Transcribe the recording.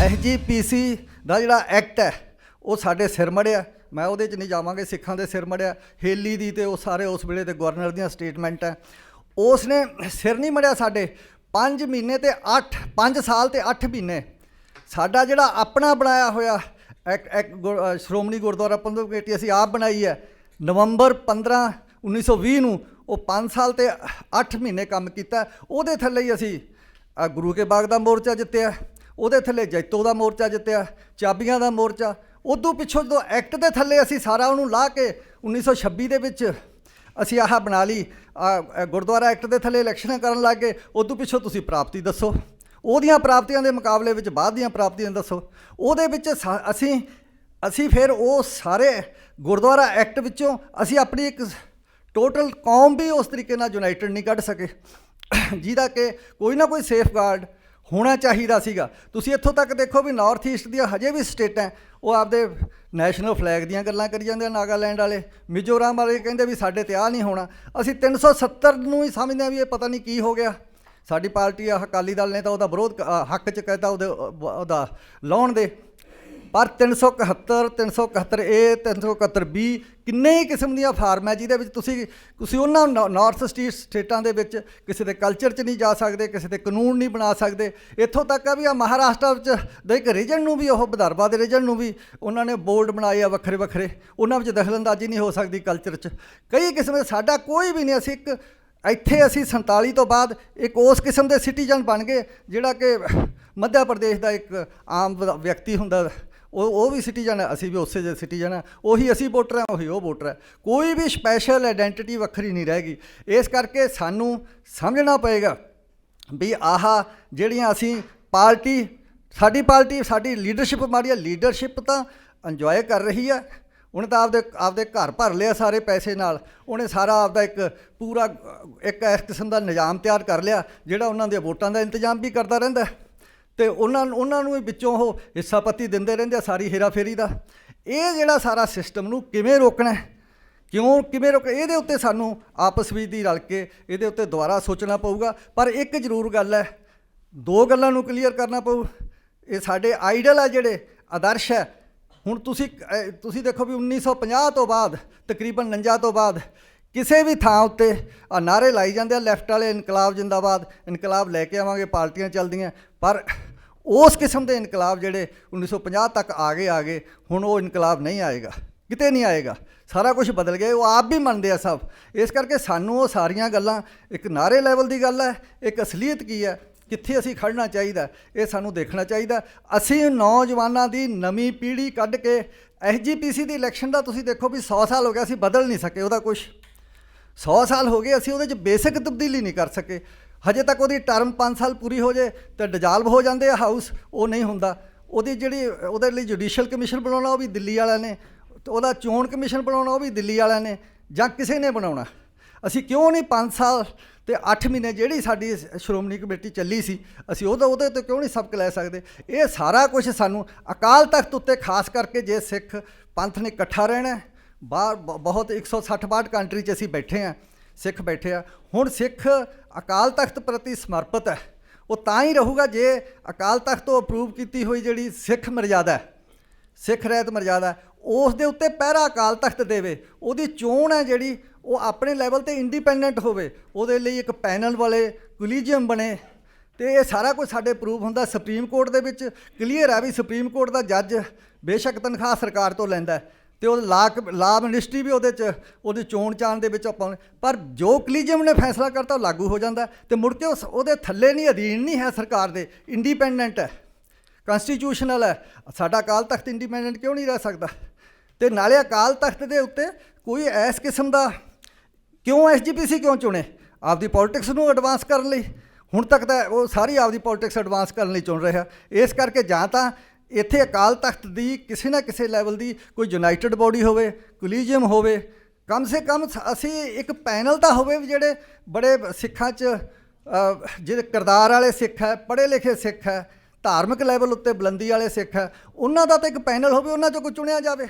SGPC ਦਾ ਜਿਹੜਾ act ਹੈ, ਉਹ ਸਾਡੇ ਸਿਰ ਮੜਿਆ। ਮੈਂ ਉਹਦੇ 'ਚ ਨਹੀਂ ਜਾਵਾਂਗੇ, ਸਿੱਖਾਂ ਦੇ ਸਿਰ ਮੜਿਆ। ਹੇਲੀ ਦੀ ਤੇ ਉਹ ਸਾਰੇ ਉਸ ਵੇਲੇ ਦੇ ਗਵਰਨਰ ਦੀਆਂ ਸਟੇਟਮੈਂਟ ਹੈ। ਉਸ ਨੇ ਸਿਰ ਨਹੀਂ ਮੜਿਆ ਸਾਡੇ। 5 ਮਹੀਨੇ ਤੇ 8 5 ਸਾਲ ਤੇ 8 ਮਹੀਨੇ। ਸਾਡਾ ਜਿਹੜਾ ਆਪਣਾ ਬਣਾਇਆ ਹੋਇਆ, ਇੱਕ ਇੱਕ ਗੁਰ- ਸ਼੍ਰੋਮਣੀ ਗੁਰਦੁਆਰਾ ਪ੍ਰਬੰਧਕ ਕਮੇਟੀ ਅਸੀਂ ਆਪ ਬਣਾਈ ਹੈ। ਨਵੰਬਰ 15 1920 ਨੂੰ ਉਹ 5 ਸਾਲ ਤੇ 8 ਮਹੀਨੇ ਕੰਮ ਕੀਤਾ। ਉਹਦੇ ਥੱਲੇ ਹੀ ਅਸੀਂ ਗੁਰੂ ਕੇ ਬਾਗ ਦਾ ਮੋਰਚਾ ਜਿੱਤਿਆ। ਉਹਦੇ ਥੱਲੇ ਜੈਤੋ ਦਾ ਮੋਰਚਾ ਜਿੱਤਿਆ, ਚਾਬੀਆਂ ਦਾ ਮੋਰਚਾ। ਉਦੋਂ ਪਿੱਛੋਂ ਜਦੋਂ ਐਕਟ ਦੇ ਥੱਲੇ ਅਸੀਂ ਸਾਰਾ ਉਹਨੂੰ ਲਾ ਕੇ 1926 ਦੇ ਵਿੱਚ ਅਸੀਂ ਆਹ ਬਣਾ ਲਈ ਗੁਰਦੁਆਰਾ ਐਕਟ ਦੇ ਥੱਲੇ ਇਲੈਕਸ਼ਨਾਂ ਕਰਨ ਲੱਗ ਗਏ। ਉਦੋਂ ਪਿੱਛੋਂ ਤੁਸੀਂ ਪ੍ਰਾਪਤੀ ਦੱਸੋ। ਉਹਦੀਆਂ ਪ੍ਰਾਪਤੀਆਂ ਦੇ ਮੁਕਾਬਲੇ ਵਿੱਚ ਬਾਅਦ ਦੀਆਂ ਪ੍ਰਾਪਤੀਆਂ ਦੱਸੋ। ਉਹਦੇ ਵਿੱਚ ਸਾ- ਅਸੀਂ ਅਸੀਂ ਫਿਰ ਉਹ ਸਾਰੇ ਗੁਰਦੁਆਰਾ ਐਕਟ ਵਿੱਚੋਂ ਅਸੀਂ ਆਪਣੀ ਇੱਕ ਟੋਟਲ ਕੌਮ ਵੀ ਉਸ ਤਰੀਕੇ ਨਾਲ ਯੂਨਾਈਟਿਡ ਨਹੀਂ ਕੱਢ ਸਕੇ। ਜਿਹਦਾ ਕਿ ਕੋਈ ਨਾ ਕੋਈ ਸੇਫਗਾਰਡ ਹੋਣਾ ਚਾਹੀਦਾ ਸੀਗਾ। ਤੁਸੀਂ ਇੱਥੋਂ ਤੱਕ ਦੇਖੋ ਵੀ ਨਾਰਥ ਈਸਟ ਦੀਆਂ ਹਜੇ ਵੀ ਸਟੇਟਾਂ ਉਹ ਆਪਦੇ ਨੈਸ਼ਨਲ ਫਲੈਗ ਦੀਆਂ ਗੱਲਾਂ ਕਰੀ ਜਾਂਦੇ ਆ, ਨਾਗਾਲੈਂਡ ਵਾਲੇ। ਮਿਜ਼ੋਰਮ ਵਾਲੇ ਕਹਿੰਦੇ ਵੀ ਸਾਡੇ ਤੇ ਆ ਨਹੀਂ ਹੋਣਾ। ਅਸੀਂ 370 ਨੂੰ ਹੀ ਸਮਝਦੇ ਆ ਵੀ ਇਹ ਪਤਾ ਨਹੀਂ ਕੀ ਹੋ ਗਿਆ। ਸਾਡੀ ਪਾਰਟੀ ਆ ਅਕਾਲੀ ਦਲ ਨੇ ਤਾਂ ਉਹਦਾ ਵਿਰੋਧ ਹੱਕ ਚ ਕਹਿਤਾ ਉਹਦੇ ਉਹਦਾ ਲਾਉਣ ਦੇ। ਪਰ 371 371 ਏ 371 ਬੀ ਕਿੰਨੇ ਹੀ ਕਿਸਮ ਦੀਆਂ ਫਾਰਮ ਹੈ ਜਿਹਦੇ ਵਿੱਚ ਤੁਸੀਂ ਤੁਸੀਂ ਉਹਨਾਂ ਨਾਰਥ ਸਟੇਟ ਸਟੇਟਾਂ ਦੇ ਵਿੱਚ ਕਿਸੇ ਦੇ ਕਲਚਰ 'ਚ ਨਹੀਂ ਜਾ ਸਕਦੇ, ਕਿਸੇ ਦੇ ਕਾਨੂੰਨ ਨਹੀਂ ਬਣਾ ਸਕਦੇ। ਇੱਥੋਂ ਤੱਕ ਆ ਵੀ ਆ ਮਹਾਰਾਸ਼ਟਰ ਵਿੱਚ ਦੇ ਇੱਕ ਰੀਜਨ ਨੂੰ ਵੀ, ਉਹ ਵਿਦਰਭਾ ਦੇ ਰੀਜਨ ਨੂੰ ਵੀ ਉਹਨਾਂ ਨੇ ਬੋਰਡ ਬਣਾਏ ਆ ਵੱਖਰੇ ਵੱਖਰੇ ਉਹਨਾਂ ਵਿੱਚ ਦਖਲਅੰਦਾਜ਼ੀ ਨਹੀਂ ਹੋ ਸਕਦੀ ਕਲਚਰ 'ਚ। ਕਈ ਕਿਸਮ ਦੇ, ਸਾਡਾ ਕੋਈ ਵੀ ਨਹੀਂ, ਅਸੀਂ ਇੱਕ, ਇੱਥੇ ਅਸੀਂ 47 ਤੋਂ ਬਾਅਦ ਇੱਕ ਉਸ ਕਿਸਮ ਦੇ ਸਿਟੀਜ਼ਨ ਬਣ ਗਏ, ਜਿਹੜਾ ਕਿ ਮੱਧ ਪ੍ਰਦੇਸ਼ ਦਾ ਇੱਕ ਆਮ ਵਿਅਕਤੀ ਹੁੰਦਾ। ਉਹ ਉਹ ਵੀ ਸਿਟੀਜ਼ਨ ਹੈ, ਅਸੀਂ ਵੀ ਉਸੇ ਜਿਹੇ ਸਿਟੀਜ਼ਨ ਹੈ। ਉਹੀ ਅਸੀਂ ਵੋਟਰ ਹਾਂ, ਉਹੀ ਉਹ ਵੋਟਰ ਹੈ। ਕੋਈ ਵੀ ਸਪੈਸ਼ਲ ਆਇਡੈਂਟੀਟੀ ਵੱਖਰੀ ਨਹੀਂ ਰਹੇਗੀ। ਇਸ ਕਰਕੇ ਸਾਨੂੰ ਸਮਝਣਾ ਪਏਗਾ ਵੀ ਆਹ ਜਿਹੜੀਆਂ ਅਸੀਂ ਪਾਰਟੀ, ਸਾਡੀ ਪਾਰਟੀ, ਸਾਡੀ ਲੀਡਰਸ਼ਿਪ ਮਾੜੀ ਆ ਲੀਡਰਸ਼ਿਪ ਤਾਂ ਇੰਜੋਏ ਕਰ ਰਹੀ ਹੈ। ਉਹਨੇ ਤਾਂ ਆਪਦੇ ਆਪਦੇ ਘਰ ਭਰ ਲਿਆ ਸਾਰੇ ਪੈਸੇ ਨਾਲ। ਉਹਨੇ ਸਾਰਾ ਆਪਦਾ ਇੱਕ ਪੂਰਾ, ਇੱਕ ਇਸ ਕਿਸਮ ਦਾ ਨਿਜ਼ਾਮ ਤਿਆਰ ਕਰ ਲਿਆ, ਜਿਹੜਾ ਉਹਨਾਂ ਦੇ ਵੋਟਾਂ ਦਾ ਇੰਤਜ਼ਾਮ ਵੀ ਕਰਦਾ ਰਹਿੰਦਾ ਤੇ ਉਹਨਾਂ ਉਹਨਾਂ ਨੂੰ ਵੀ ਵਿੱਚੋਂ ਉਹ ਹਿੱਸਾਪੱਤੀ ਦਿੰਦੇ ਰਹਿੰਦੇ ਆ ਸਾਰੀ ਹੇਰਾਫੇਰੀ ਦਾ। ਇਹ ਜਿਹੜਾ ਸਾਰਾ ਸਿਸਟਮ ਨੂੰ ਕਿਵੇਂ ਰੋਕਣਾ ਹੈ? ਕਿਉਂ, ਕਿਵੇਂ ਰੋਕ, ਇਹਦੇ ਉੱਤੇ ਸਾਨੂੰ ਆਪਸ ਵਿੱਚ ਦੀ ਰਲ ਕੇ ਇਹਦੇ ਉੱਤੇ ਦੁਬਾਰਾ ਸੋਚਣਾ ਪਊਗਾ। ਪਰ ਇੱਕ ਜ਼ਰੂਰ ਗੱਲ ਹੈ, ਦੋ ਗੱਲਾਂ ਨੂੰ ਕਲੀਅਰ ਕਰਨਾ ਪਊ। ਇਹ ਸਾਡੇ ਆਈਡਲ ਆ ਜਿਹੜੇ, ਆਦਰਸ਼ ਹੈ। ਹੁਣ ਤੁਸੀਂ ਤੁਸੀਂ ਦੇਖੋ ਵੀ 1950 ਤੋਂ ਬਾਅਦ, ਤਕਰੀਬਨ 49 ਤੋਂ ਬਾਅਦ ਕਿਸੇ ਵੀ ਥਾਂ ਉੱਤੇ ਆ ਨਾਰੇ ਲਾਈ ਜਾਂਦੇ ਆ ਲੈਫਟ ਵਾਲੇ ਇਨਕਲਾਬ ਜਿੰਦਾਬਾਦ, ਇਨਕਲਾਬ ਲੈ ਕੇ ਆਵਾਂਗੇ, ਪਾਰਟੀਆਂ ਚੱਲਦੀਆਂ। ਪਰ ਉਸ ਕਿਸਮ ਦੇ ਇਨਕਲਾਬ ਜਿਹੜੇ 1950 ਤੱਕ ਆ ਗਏ ਆ ਗਏ ਹੁਣ ਉਹ ਇਨਕਲਾਬ ਨਹੀਂ ਆਏਗਾ, ਕਿਤੇ ਨਹੀਂ ਆਏਗਾ। ਸਾਰਾ ਕੁਝ ਬਦਲ ਗਿਆ, ਉਹ ਆਪ ਵੀ ਮੰਨਦੇ ਆ ਸਭ। ਇਸ ਕਰਕੇ ਸਾਨੂੰ ਉਹ ਸਾਰੀਆਂ ਗੱਲਾਂ, ਇੱਕ ਨਾਰੇ ਲੈਵਲ ਦੀ ਗੱਲ ਹੈ, ਇੱਕ ਅਸਲੀਅਤ ਕੀ ਹੈ, ਕਿੱਥੇ ਅਸੀਂ ਖੜਨਾ ਚਾਹੀਦਾ, ਇਹ ਸਾਨੂੰ ਦੇਖਣਾ ਚਾਹੀਦਾ। ਅਸੀਂ ਨੌਜਵਾਨਾਂ ਦੀ ਨਵੀਂ ਪੀੜ੍ਹੀ ਕੱਢ ਕੇ ਐਸਜੀਪੀਸੀ ਦੀ ਇਲੈਕਸ਼ਨ ਦਾ ਤੁਸੀਂ ਦੇਖੋ ਵੀ 100 ਸਾਲ ਹੋ ਗਿਆ ਅਸੀਂ ਬਦਲ ਨਹੀਂ ਸਕੇ ਉਹਦਾ ਕੁਝ 100 ਸਾਲ ਹੋ ਗਏ, ਅਸੀਂ ਉਹਦੇ 'ਚ ਬੇਸਿਕ ਤਬਦੀਲੀ ਨਹੀਂ ਕਰ ਸਕੇ। ਹਜੇ ਤੱਕ ਉਹਦੀ ਟਰਮ 5 ਸਾਲ ਪੂਰੀ ਹੋ ਜੇ ਤੇ ਡਿਜ਼ਾਲਵ ਹੋ ਜਾਂਦੇ ਆ ਹਾਊਸ, ਉਹ ਨਹੀਂ ਹੁੰਦਾ। ਉਹਦੀ ਜਿਹੜੀ, ਉਹਦੇ ਲਈ ਜੁਡੀਸ਼ੀਅਲ ਕਮਿਸ਼ਨ ਬਣਾਉਣਾ, ਉਹ ਵੀ ਦਿੱਲੀ ਵਾਲਿਆਂ ਨੇ, ਤੇ ਉਹਦਾ ਚੋਣ ਕਮਿਸ਼ਨ ਬਣਾਉਣਾ, ਉਹ ਵੀ ਦਿੱਲੀ ਵਾਲਿਆਂ ਨੇ, ਜਾਂ ਕਿਸੇ ਨੇ ਬਣਾਉਣਾ। ਅਸੀਂ ਕਿਉਂ ਨਹੀਂ 5 ਸਾਲ ਤੇ 8 ਮਹੀਨੇ ਜਿਹੜੀ ਸਾਡੀ ਸ਼੍ਰੋਮਣੀ ਕਮੇਟੀ ਚੱਲੀ ਸੀ, ਅਸੀਂ ਉਹਦਾ, ਉਹਦੇ ਤੋਂ ਕਿਉਂ ਨਹੀਂ ਸਬਕ ਲੈ ਸਕਦੇ? ਇਹ ਸਾਰਾ ਕੁਝ ਸਾਨੂੰ ਅਕਾਲ ਤਖਤ ਉੱਤੇ ਖਾਸ ਕਰਕੇ ਜੇ ਸਿੱਖ ਪੰਥ ਨੇ ਇਕੱਠਾ ਰਹਿਣਾ ਬਾਹਰ ਬ- ਬਹੁਤ 160 ਬਾਹਠ ਕੰਟਰੀ 'ਚ ਅਸੀਂ ਬੈਠੇ ਆ ਸਿੱਖ ਬੈਠੇ ਆ। ਹੁਣ ਸਿੱਖ ਅਕਾਲ ਤਖਤ ਪ੍ਰਤੀ ਸਮਰਪਿਤ ਹੈ। ਉਹ ਤਾਂ ਹੀ ਰਹੂਗਾ ਜੇ ਅਕਾਲ ਤਖਤ ਤੋਂ ਅਪਰੂਵ ਕੀਤੀ ਹੋਈ ਜਿਹੜੀ ਸਿੱਖ ਮਰਜ਼ਾਦਾ ਹੈ, ਸਿੱਖ ਰਹਿਤ ਮਰਜ਼ਾਦਾ ਉਸ ਦੇ ਉੱਤੇ ਪਹਿਰਾ ਅਕਾਲ ਤਖਤ ਦੇਵੇ। ਉਹਦੀ ਚੋਣ ਹੈ ਜਿਹੜੀ, ਉਹ ਆਪਣੇ ਲੈਵਲ ਤੇ ਇੰਡੀਪੈਂਡੈਂਟ ਹੋਵੇ। ਉਹਦੇ ਲਈ ਇੱਕ ਪੈਨਲ ਵਾਲੇ ਕੁਲੀਜੀਅਮ ਬਣੇ। ਤੇ ਇਹ ਸਾਰਾ ਕੁਝ ਸਾਡੇ ਪ੍ਰੂਫ ਹੁੰਦਾ ਸੁਪਰੀਮ ਕੋਰਟ ਦੇ ਵਿੱਚ। ਕਲੀਅਰ ਆ ਵੀ ਸੁਪਰੀਮ ਕੋਰਟ ਦਾ ਜੱਜ ਬੇਸ਼ੱਕ ਤਨਖਾਹ ਸਰਕਾਰ ਤੋਂ ਲੈਂਦਾ ਤੇ ਉਹ ਲਾ ਲਾ ਮਿਨਿਸਟਰੀ ਵੀ ਉਹਦੇ ਚ, ਉਹਦੀ ਚੋਣ ਚਾਣ ਦੇ ਵਿੱਚ ਆਪਾਂ ਪਰ ਜੋ ਕਲੀਜੀਅਮ ਨੇ ਫੈਸਲਾ ਕਰਤਾ, ਉਹ ਲਾਗੂ ਹੋ ਜਾਂਦਾ ਹੈ। ਤੇ ਮੁੜ ਕੇ ਉਸ ਉਹਦੇ ਥੱਲੇ ਨਹੀਂ, ਅਧੀਨ ਨਹੀਂ ਹੈ ਸਰਕਾਰ ਦੇ। ਇੰਡੀਪੈਂਡੈਂਟ ਹੈ। ਕਨਸਟੀਟਿਊਸ਼ਨਲ ਹੈ। ਸਾਡਾ ਅਕਾਲ ਤਖਤ ਇੰਡੀਪੈਂਡੈਂਟ ਕਿਉਂ ਨਹੀਂ ਰਹਿ ਸਕਦਾ? ਤੇ ਨਾਲੇ ਅਕਾਲ ਤਖਤ ਦੇ ਉੱਤੇ ਕੋਈ ਐਸ ਕਿਸਮ ਦਾ ਕਿਉਂ ਐਸਜੀਪੀਸੀ ਕਿਉਂ ਚੁਣੇ? ਆਪਦੀ ਪੋਲਿਟਿਕਸ ਨੂੰ ਐਡਵਾਂਸ ਕਰਨ ਲਈ। ਹੁਣ ਤੱਕ ਤਾਂ ਉਹ ਸਾਰੀ ਆਪਦੀ ਪੋਲਿਟਿਕਸ ਐਡਵਾਂਸ ਕਰਨ ਲਈ ਚੁਣ ਰਿਹਾ। ਇਸ ਕਰਕੇ ਜਾਂ ਤਾਂ ਇੱਥੇ ਅਕਾਲ ਤਖਤ ਦੀ ਕਿਸੇ ਨਾ ਕਿਸੇ ਲੈਵਲ ਦੀ ਕੋਈ ਯੂਨਾਈਟਿਡ ਬੋਡੀ ਹੋਵੇ ਕੁਲੀਜੀਅਮ ਹੋਵੇ, ਕਮ ਸੇ ਕਮ ਸ- ਅਸੀਂ ਇੱਕ ਪੈਨਲ ਤਾਂ ਹੋਵੇ ਵੀ ਜਿਹੜੇ ਬੜੇ ਸਿੱਖਾਂ 'ਚ ਜਿਹੜੇ ਕਿਰਦਾਰ ਵਾਲੇ ਸਿੱਖ ਹੈ, ਪੜ੍ਹੇ ਲਿਖੇ ਸਿੱਖ ਹੈ, ਧਾਰਮਿਕ ਲੈਵਲ ਉੱਤੇ ਬੁਲੰਦੀ ਵਾਲੇ ਸਿੱਖ ਹੈ, ਉਹਨਾਂ ਦਾ ਤਾਂ ਇੱਕ ਪੈਨਲ ਹੋਵੇ, ਉਹਨਾਂ 'ਚੋਂ ਕੋਈ ਚੁਣਿਆ ਜਾਵੇ।